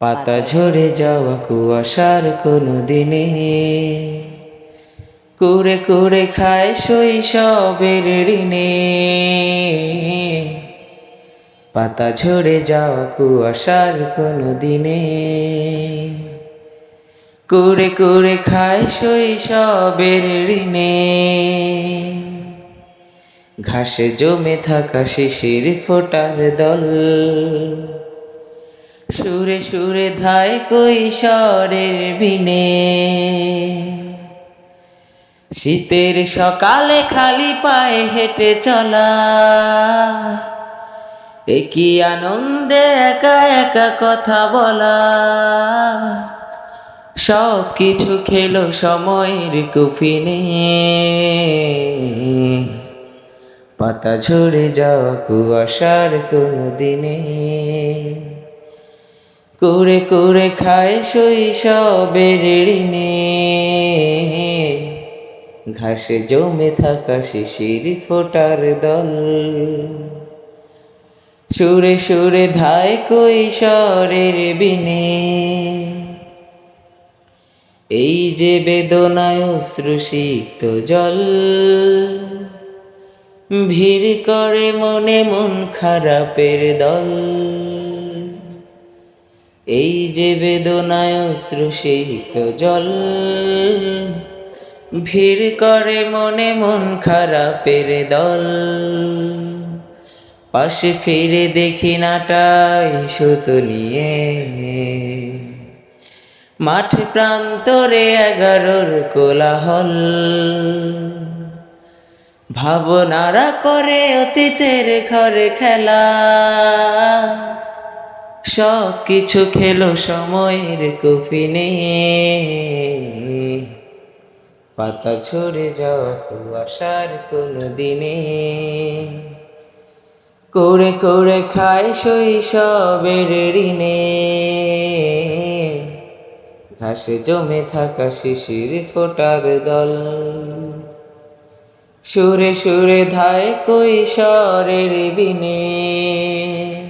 পাতা ঝরে যাওয়া কুয়াশার কোনো দিনে। কুড়ে কুড়ে খায় শৈশবের ঋণে। পাতা ঝরে যাওয়া কুয়াশার কোনো দিনে। কুড়ে কুড়ে খায় শৈশবের ঋণে। ঘাসে জমে থাকা শিশির ফোটার দল। সুরে সুরে ধায় কৈশোরের বিনে। শীতের সকালে খালি পায়ে হেঁটে চলা। একই আনন্দে একা একা কথা বলা। সব কিছু খেলো সময়ের কুফিনে। পাতা ঝরে যাওয়া কুয়াশার কোনো দিনে। কুড়ে কুড়ে খায় শৈশবের ঋণে। ঘাসে জমে থাকা শিশির ফোটার দল। সুরে সুরে ধায় কৈশোরের বিনে। এই যে বেদনায় অশ্রুসিক্ত জল, ভিড় করে মনে মন খারাপের দল। এই যে বেদনায় অশ্রুসিক্ত জল, ভিড় করে মনে মন খারাপের দল। পাশে ফিরে দেখি নাটাই সুতো নিয়ে। মাঠ প্রান্তরে এগারোর কোলাহল। ভাবনারা করে অতীতের ঘরে খেলা। সব কিছু খেলো সময়ের কফিনে। পাতা ছড়ে যাও কুয়াশার কোনো দিনে। করে করে খায় শৈশবের ঋণে। ঘাসে জমে থাকা শিশির ফোটার দল। সুরে সুরে ধায় কৈশোরের বিনে।